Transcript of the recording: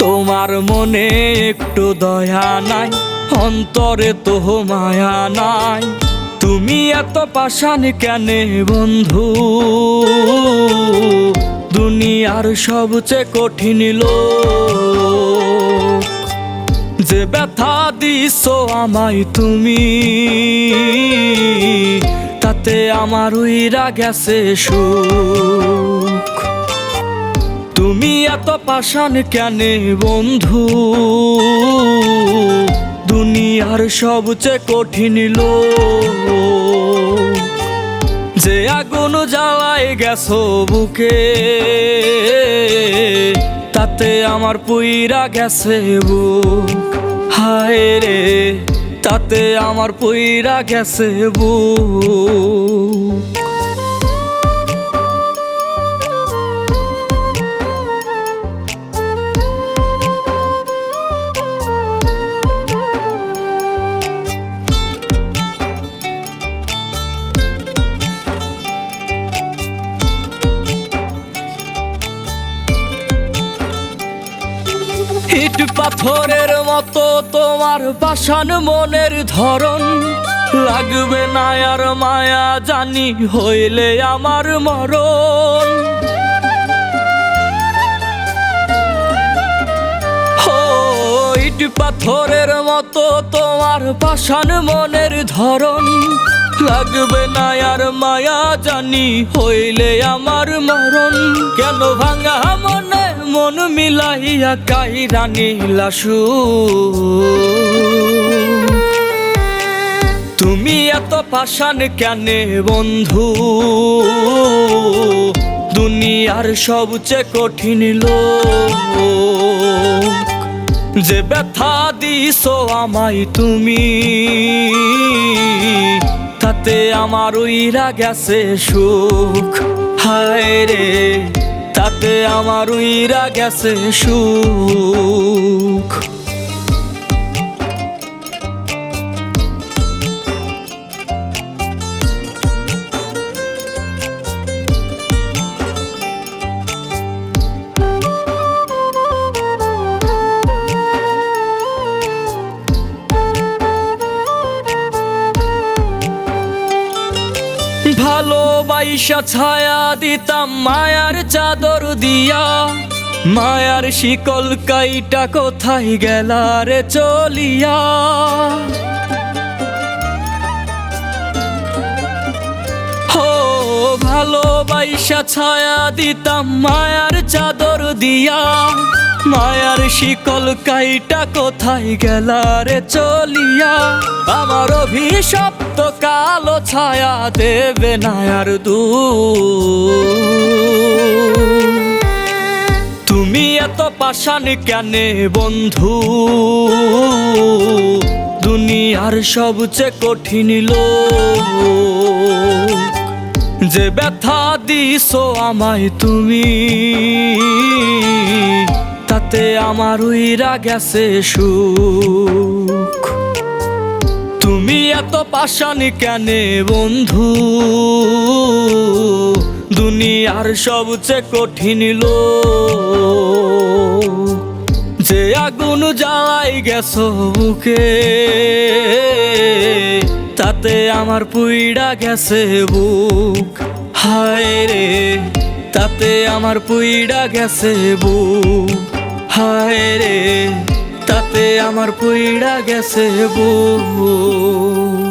তোমার মনে একটু দয়া নাই, অন্তরে তো মায়া নাই। তুমি এত পাষাণ কেনে বন্ধু? দুনিয়ার সবচেয়ে কঠিন লোক। যে ব্যথা দিস আমায় তুমি, তাতে আমার উইরা গেছে সুখ। তুমি এত পাষাণ কেনে বন্ধু? দুনিয়ার সবচেয়ে কঠিন লোক। যে আগুন জ্বালায় গেছো বুকে, তাতে আমার পুইরা গেছে বুক। হায় রে, তাতে আমার পুইরা গেছে বুক। ইট পাথরের মতো তোমার পাষাণ মনের ধরন। লাগবে না আর মায়া জানি হইলে আমার মরণ। ইট পাথরের মতো তোমার পাষাণ মনের ধরন। লাগবে না আর মায়া জানি হইলে আমার মরণ। কেন ভাঙা মনে মন মিলাইয়া কাইরা নীলাসু তুমি এত পাশান কেনে বন্ধু? দুনিয়ার সবচেয়ে কঠিন লোক। যে ব্যথা দিস আমায় তুমি, তাতে আমার উইরা গেছে সুখ। হায় রে। তাতে আমার উইরা গেছে সুখ। ভালোবাইসা ছায়া দিতাম মায়ার চাদর দিয়া। মায়ার শিকল কাইটা কোথায় গেলা রে চলিয়া? হো, ভালোবাইসা ছায়া দিতাম মায়ার চাদর দিয়া। মায়ার শিকল কাইটা কোথায় গেলা রে চলিয়া? আমার অভিশপ্ত কালো ছায়া দেবে না দু তুমি এত পাষাণ কেনে বন্ধু? দুনিয়ার সবচেয়ে কঠিন লোক। যে ব্যথা দিস আমায় তুমি। তাতে আমার উইরা গেছে সুখ। তুমি এত পাষাণ কেনে বন্ধু? দুনিয়ার সবচেয়ে কঠিন লোক। যে আগুন জ্বালাই গেছো বুকে, তাতে আমার পুইড়া গেছে বুক। হায় রে, তাতে আমার পুইড়া গেছে বুক। হায় রে তাতে আমার পুইড়া গেছে বুক